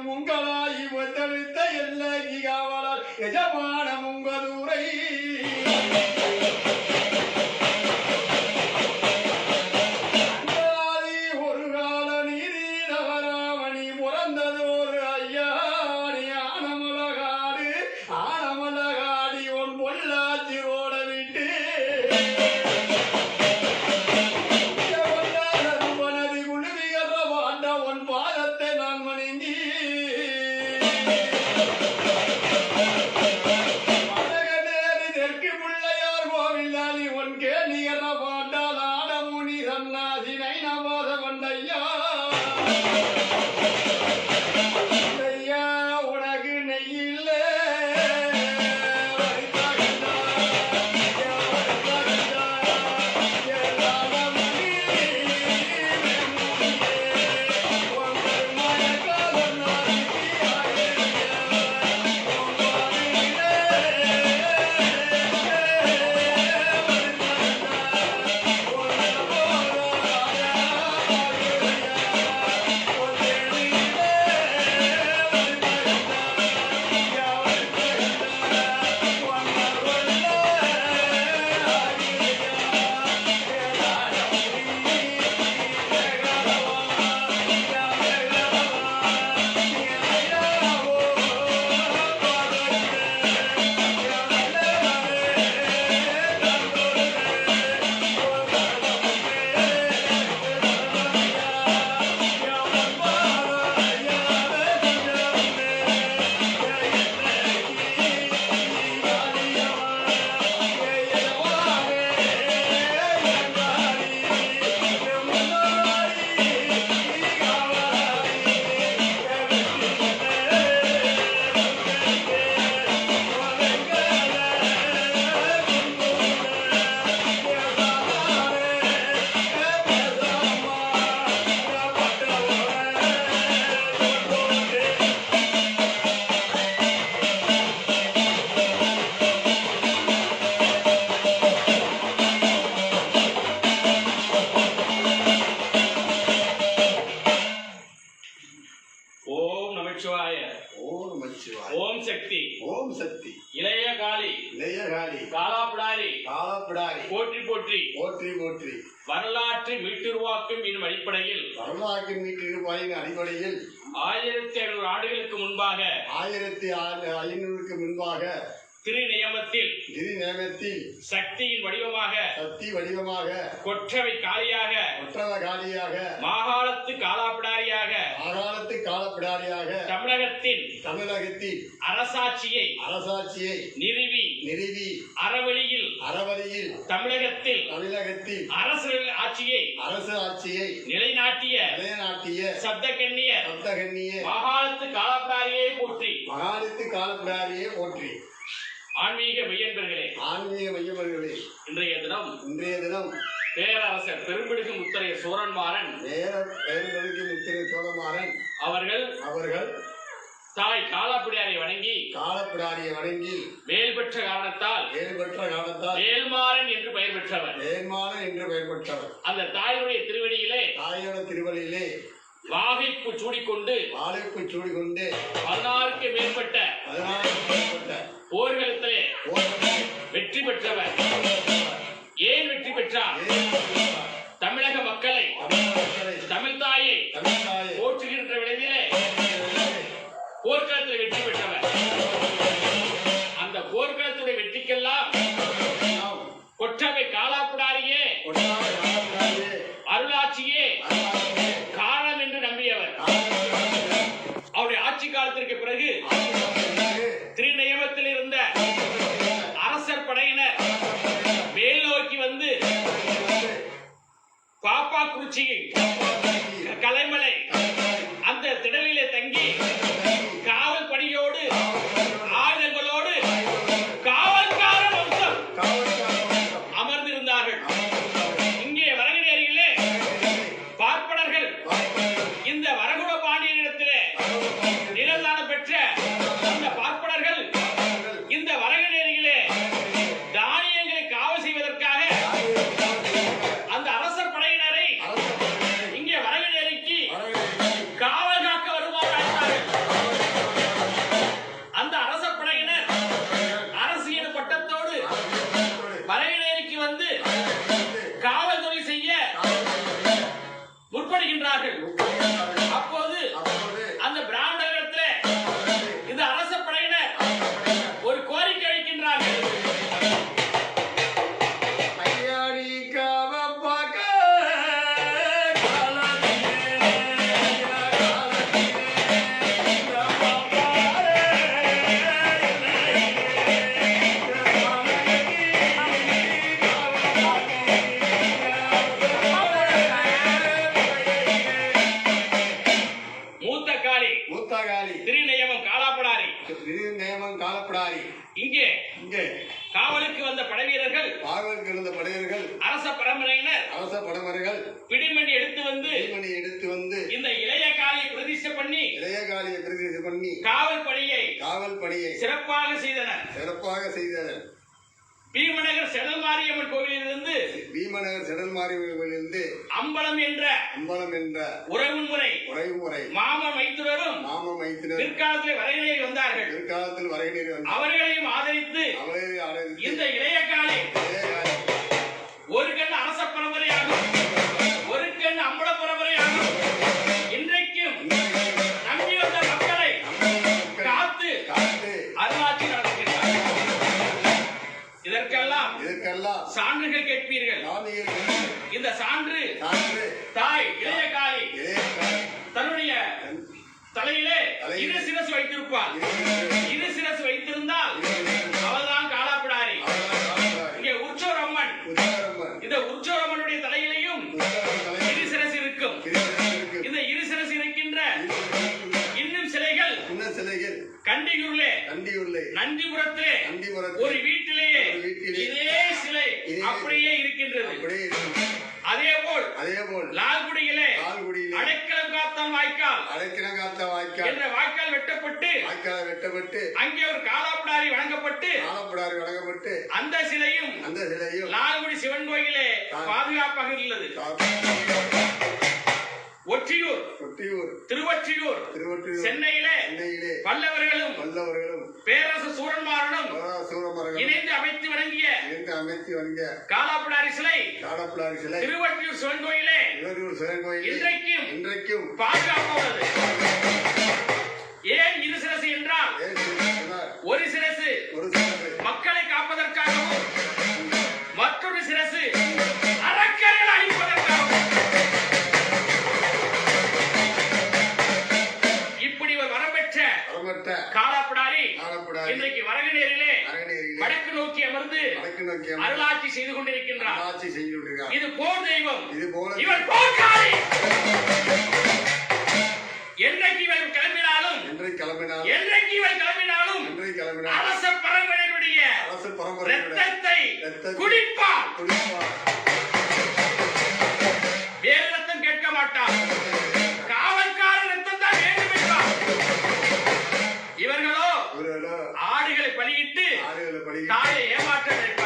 உங்களாய் M முங்களாய் ஒத்தழுத்த எல்லைக்கு காவலால் எஜமான முங்கதூரை காலாப்பிடாரி காலப்பிடாரி போற்றி போற்றி. போற்றி போற்றி. வரலாற்றை மீட்டுருவாக்கும் என்னும் அடிப்படையில். வரலாற்று மீட்டிருப்பாயின் அடிப்படையில். ஆயிரத்தி ஐநூறு ஆண்டுகளுக்கு முன்பாக. ஆயிரத்தி ஐநூறுக்கு முன்பாக. திரு நியமத்தில் கிரி நேமத்தில் சக்தியின் வடிவமாக. சக்தி வடிவமாக. கொற்றவை காளியாக ஒற்றவ காலியாக. மாகாணத்து காலாப்பிடாரியாக ஆகாலத்து காலப்பிடாரியாக தமிழகத்தின் தமிழகத்தில் அரசாட்சியை அரசாட்சியை நிறுவி நிறுவி அறவழியில் அறவழியில் தமிழகத்தில் தமிழகத்தில் அரசு ஆட்சியை அரசு ஆட்சியை நிலைநாட்டிய நிலைநாட்டிய சப்தகண்ணிய சப்தகன்னிய மாகாணத்து காலாப்பிடாரியை போற்றி. மகாலித்து காலப்பிடாரியை போற்றி. ஆன்மீக மெய்யன்பர்களே ஆன்மீக மையவர்களே இன்றைய தினம் இன்றைய தினம் பேரரசர் பெரும்பிடுகு முத்தரைய சோரன்மாறன் நேர பெருந்தலுக்கு முத்திரை சோழமாறன் அவர்கள் அவர்கள் தாய் காலாப்பிடாரை வணங்கி காலப்பிடாரியை வணங்கி மேல் பெற்ற காரணத்தால் வேறு பெற்ற காலத்தால் வேல்மாறன் என்று பெயர் பெற்றவர். வேன்மான என்று பெயர் பெற்றவர். அந்த தாயினுடைய திருவடியிலே தாயோட திருவள்ளியிலே வாகைப்பு சூடிக்கொண்டு வாழைப்பு சூடி கொண்டு பதினாறுக்கு மேற்பட்ட பதினாறு மேற்பட்ட போர்க்களத்தை வெற்றி பெற்றவர். ஏன் வெற்றி பெற்றார்? தமிழக மக்களை தமிழ் தாயை போற்றுகின்ற விளைவிலே போர்க்களத்தில் வெற்றி பெற்றவர். அந்த போர்க்களத்துடைய வெற்றிக்கெல்லாம் கொற்றவை காலாப்புடாரியே அருளாட்சியே காரணம் என்று நம்பியவர். அவருடைய ஆட்சி காலத்திற்கு பிறகு பாப்பா குறிச்சி கலைமலை செய்தனர். சிறப்பாக செய்தனர். பீமநகர் செடல் மாரியம்மன் கோவிலிலிருந்து பீமநகர் செடல் மாறியிலிருந்து அம்பலம் என்ற அம்பலம் என்ற உறவு முறை உறைமுறை மாமன் மைத்துனரும் மாம மைத்தினர் பிற்காலத்தில் வரையிலே வந்தார்கள். பிற்காலத்தில் வந்து அவர்களையும் ஆதரித்து அவரை அடைந்து இந்த இளைய காளி அப்படியே இருக்கின்றது. அதே போல் அதே போல் லால்குடியிலே ஆல்குடியிலே அடைக்கலம் காத்தான் வாய்க்கால் அடைக்கிணங்காத்த வாய்க்கால் என்ற வாய்க்கால் வெட்டப்பட்டு வாய்க்கால் வெட்டப்பட்டு அங்கே ஒரு காலாப்பிடாரி வழங்கப்பட்டு ஆலப்படாரி வழங்கப்பட்டு அந்த சிலையும் அந்த சிலையும் லால்குடி சிவன் கோயிலே பாதுகாப்பாக உள்ளது ஒற்றியூர் கொட்டியூர் திருவொற்றியூர் திருவொற்றியூர் சென்னையிலே சென்னையிலே பல்லவர்களும் வல்லவர்களும் பேரரசு சூரன்மாரனும் சூரமரங்களும் இணைந்து அமைத்து வழங்கிய இணைந்து அமைத்து வந்த காலாப்பிடாரி சிலை காடப்படாரி சிலை திருவொற்றியூர் சிவன் கோயிலே இவரூர் சிவன் கோயிலில் இன்றைக்கும் இன்றைக்கும் பாதுகாப்பாக அமர்ந்து அருளாட்சி செய்து கொண்டிருக்கின்றார். ஆட்சி செய்து கொண்டிருக்கிறார். இது போர் தெய்வம். இது போல இவர் போர்க்காரி. என்றைக்கு இவர் கிளம்பினாலும் இன்றை கிளம்பினார் என்றைக்கு இவர் கிளம்பினாலும் இன்றை கிளம்பினார் அரச பரம்பரையினுடைய அரசு பரம்பரை ரத்தத்தை குடிப்பார் குடிப்பார் வேறு ரத்தம் கேட்க மாட்டார். தாயை ஏமாற்ற நினைப்பார்கள்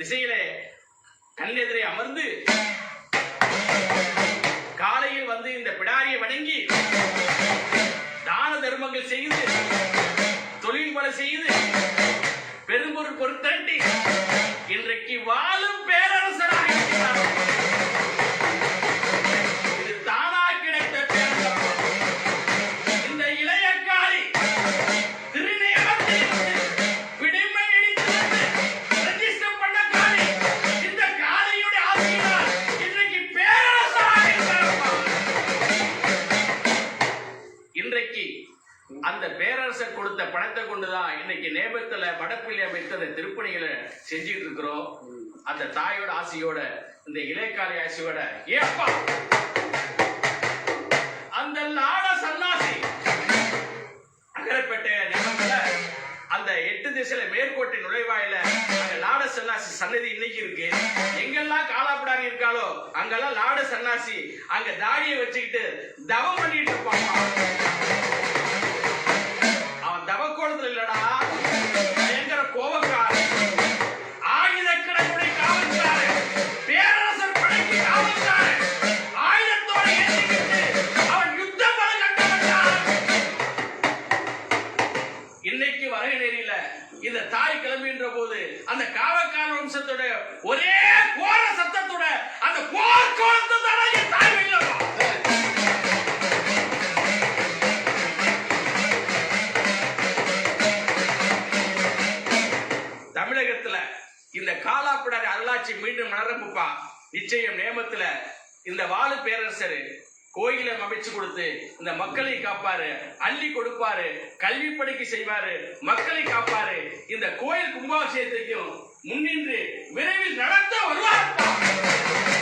திசையிலே கண்ணெதிரே அமர்ந்து காலையில் வந்து இந்த பிடாரியை வணங்கி தான தர்மங்கள் செய்து தொழில் பல செய்து பெரும்பொருள் பொருட்கரட்டி இன்றைக்கு வாழ் அந்த தாயோட ஆசையோட இந்த இலைக்காலை ஆசையோட ஏப்பா. அந்த லாட சன்னாசி. அகரப்பேட்டை அந்த எட்டு திசையில மேற்கோட்டை நுழைவாயில அங்க லாட சன்னாசி சன்னதி இன்னைக்கு இருக்கு. எங்கெல்லாம் காலாப்படாங்க இருக்காளோ அங்கெல்லாம் லாட சன்னாசி அங்க தாடியை வச்சுக்கிட்டு தவம் பண்ணிட்டு இருப்பாங்க இந்த தாய் கிளம்புகின்ற போது அந்த காவக்கார வம்சத்துடைய ஒரே காப்பாரு அள்ளி கொடுப்பாரு கல்வி படைக்கு செய்வாரு மக்களை காப்பாரு இந்த கோயில் கும்பாபிஷேகத்தையும் முன்னின்று விரைவில் நடத்த வருவார்.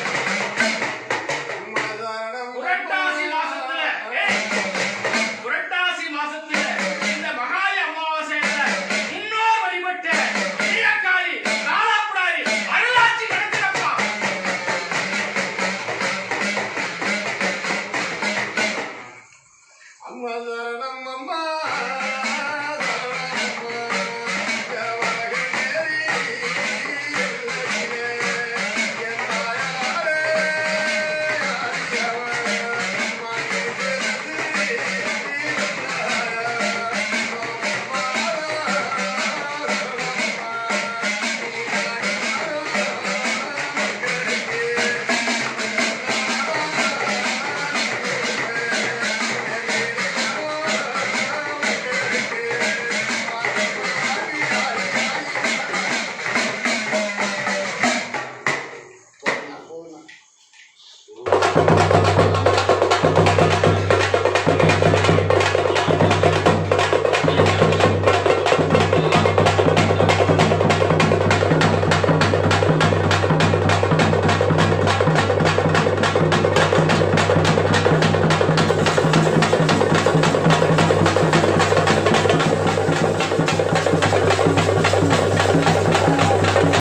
you.